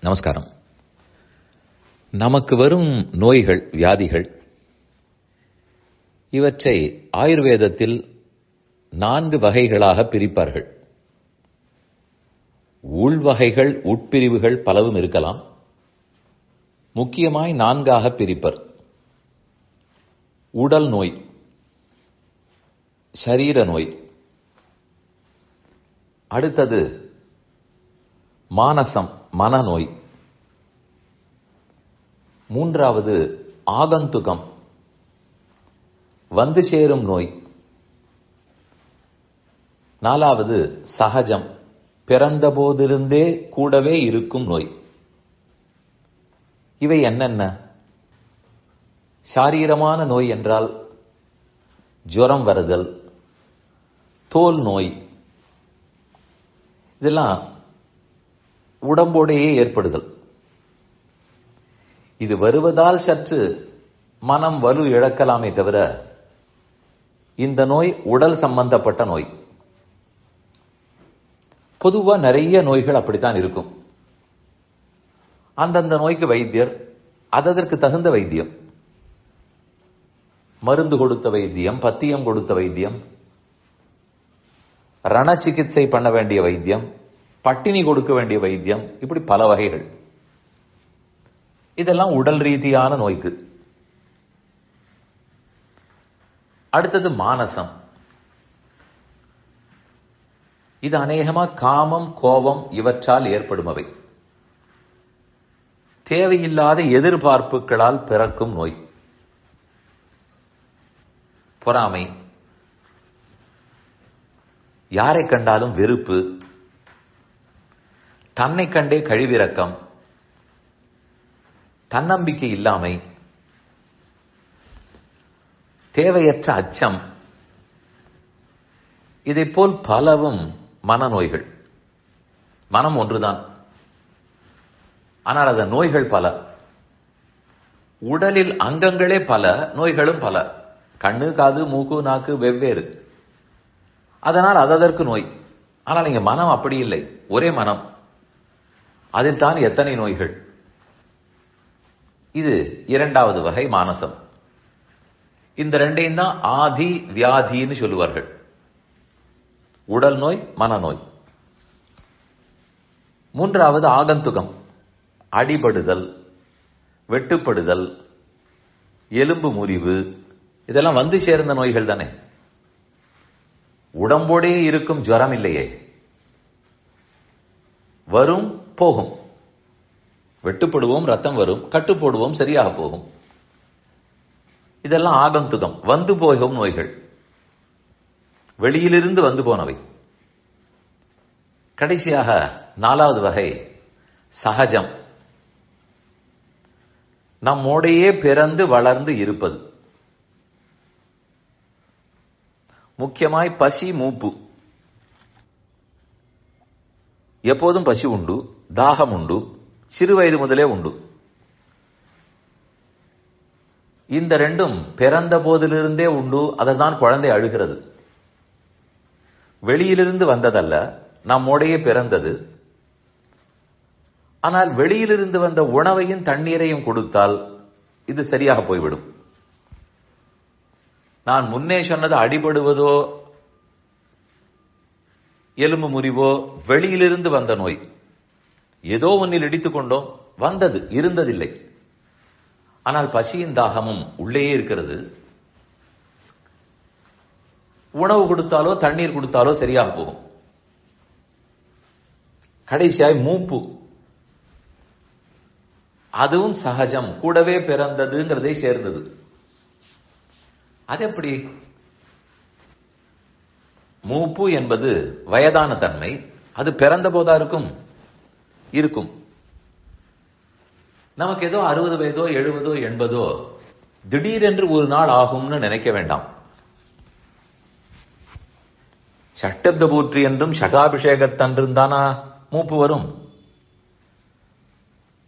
நமஸ்காரம். நமக்கு வரும் நோய்கள் வியாதிகள் இவற்றை ஆயுர்வேதத்தில் நான்கு வகைகளாக பிரிப்பார்கள். உள்வகைகள் உட்பிரிவுகள் பலவும் இருக்கலாம். முக்கியமாய் நான்காக பிரிப்பர். உடல் நோய் சரீர நோய். அடுத்தது மானசம். மனநோய். மூன்றாவது ஆகந்துகம் வந்து சேரும் நோய். நாலாவது சகஜம். பிறந்த போதிருந்தே கூடவே இருக்கும் நோய். இவை என்னென்ன? சாரீரமான நோய் என்றால் ஜுரம் வருதல் தோல் நோய். இதெல்லாம் உடம்போடையே ஏற்படுதல். இது வருவதால் சற்று மனம் வலு இழக்கலாமே தவிர இந்த நோய் உடல் சம்பந்தப்பட்ட நோய். பொதுவா நிறைய நோய்கள் அப்படித்தான் இருக்கும். அந்தந்த நோய்க்கு வைத்தியர் அதற்கு தகுந்த வைத்தியம். மருந்து கொடுத்த வைத்தியம் பத்தியம் கொடுத்த வைத்தியம் ரண சிகிச்சை பண்ண வேண்டிய வைத்தியம் பட்டினி கொடுக்க வேண்டிய வைத்தியம் இப்படி பல வகைகள். இதெல்லாம் உடல் ரீதியான நோய்க்கு. அடுத்தது மானசம். இது அநேகமா காமம் கோபம் இவற்றால் ஏற்படுமவை. தேவையில்லாத எதிர்பார்ப்புகளால் பிறக்கும் நோய். பொறாமை. யாரை கண்டாலும் வெறுப்பு. தன்னை கண்டே கழிவிறக்கம் தன்னம்பிக்கை இல்லாமை தேவையற்ற அச்சம் இதை போல் பலவும் மனநோய்கள். மனம் ஒன்றுதான். ஆனால் அதன் நோய்கள் பல. உடலில் அங்கங்களே பல நோய்களும் பல. கண்ணு காது மூக்கு நாக்கு வெவ்வேறு. அதனால் அதற்கு நோய். ஆனால் இங்க மனம் அப்படி இல்லை. ஒரே மனம். அதில் தான் எத்தனை நோய்கள்? இது இரண்டாவது வகை மானசம். இந்த ரெண்டையும் தான் ஆதி வியாதின்னு சொல்லுவார்கள். உடல் நோய் மனநோய் மூன்றாவது ஆகந்துகம். அடிபடுதல் வெட்டுப்படுதல் எலும்பு முறிவு. இதெல்லாம் வந்து சேர்ந்த நோய்கள் தானே. உடம்போடே இருக்கும் ஜுரம் இல்லையே. வரும் போகும். வெட்டுப்படுவோம் ரத்தம் வரும் கட்டு போடுவோம் சரியாக போகும். இதெல்லாம் ஆகந்துகம் வந்து போகும் நோய்கள். வெளியிலிருந்து வந்து போனவை. கடைசியாக நாலாவது வகை சகஜம். நம்மோடையே பிறந்து வளர்ந்து இருப்பது. முக்கியமாய் பசி மூப்பு. எப்போதும் பசி உண்டு தாகம் உண்டு சிறு வயது முதலே உண்டு. இந்த ரெண்டும் பிறந்த போதிலிருந்தே உண்டு தான் குழந்தை அழுகிறது. வெளியிலிருந்து வந்ததல்ல நம்மோடையே பிறந்தது. ஆனால் வெளியிலிருந்து வந்த உணவையும் தண்ணீரையும் கொடுத்தால் இது சரியாக போய்விடும். நான் முன்னே சொன்னது அடிபடுவதோ எலும்பு முறிவோ வெளியிலிருந்து வந்த நோய். ஏதோ ஒன்னில் இடித்துக் கொண்டோம் வந்தது இருந்ததில்லை. ஆனால் பசியின் தாகமும் உள்ளேயே இருக்கிறது. உணவு கொடுத்தாலோ தண்ணீர் கொடுத்தாலோ சரியாக போகும். கடைசியாய் மூப்பு. அதுவும் சகஜம் கூடவே பிறந்ததுங்கிறதை சேர்ந்தது. அது எப்படி மூப்பு என்பது வயதான தன்மை. அது பிறந்த போதா இருக்கும்? இருக்கும். நமக்கு ஏதோ அறுபது வயதோ எழுபதோ எண்பதோ திடீரென்று ஒரு நாள் ஆகும்னு நினைக்க வேண்டாம். சட்டப்த பூற்றி என்றும் சகாபிஷேகத்தன்றும் தானா மூப்பு வரும்.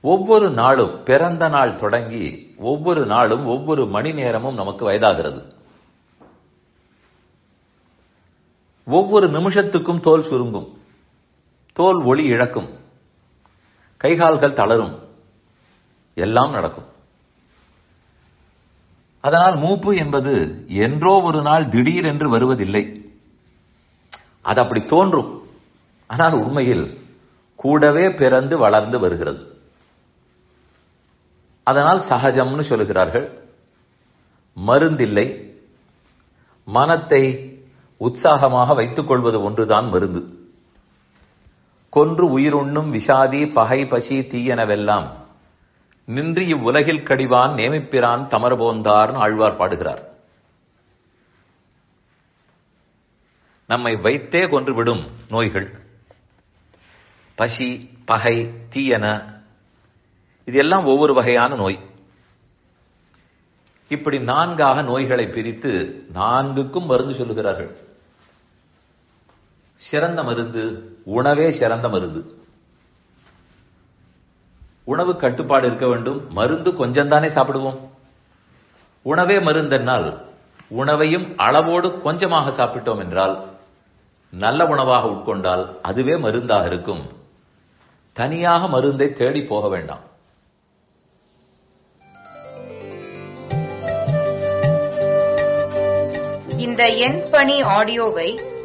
ஒவ்வொரு நாளும் பிறந்த நாள் தொடங்கி ஒவ்வொரு நாளும் ஒவ்வொரு மணி நேரமும் நமக்கு வயதாகிறது. ஒவ்வொரு நிமிஷத்துக்கும் தோல் சுருங்கும். தோல் ஒளி இழக்கும். கைகால்கள் தளரும். எல்லாம் நடக்கும். அதனால் மூப்பு என்பது என்றோ ஒரு நாள் திடீரென்று வருவதில்லை. அது அப்படி தோன்றும். ஆனால் உண்மையில் கூடவே பிறந்து வளர்ந்து வருகிறது. அதனால் சகஜம்னு சொல்லுகிறார்கள் மருந்தில்லை. மனத்தை உற்சாகமாக வைத்துக் கொள்வது ஒன்றுதான் மருந்து. கொன்று உயிருண்ணும் விஷாதி பகை பசி தீயனவெல்லாம் நின்று இவ்வுலகில் கடிவான் நேமிப்பிரான் தமர்போந்தார் ஆழ்வார் பாடுகிறார். நம்மை வைத்தே கொன்றுவிடும் நோய்கள். பசி பகை தீயன இது எல்லாம் ஒவ்வொரு வகையான நோய். இப்படி நான்காக நோய்களை பிரித்து நான்குக்கும் மருந்து சொல்லுகிறார்கள். சிறந்த மருந்து உணவே சிறந்த மருந்து. உணவு கட்டுப்பாடு இருக்க வேண்டும். மருந்து கொஞ்சம் தானே சாப்பிடுவோம். உணவே மருந்தென்னால் உணவையும் அளவோடு கொஞ்சமாக சாப்பிட்டோம் என்றால் நல்ல உணவாக உட்கொண்டால் அதுவே மருந்தாக இருக்கும். தனியாக மருந்தை தேடி போக வேண்டாம். இந்த எண் பணி ஆடியோவை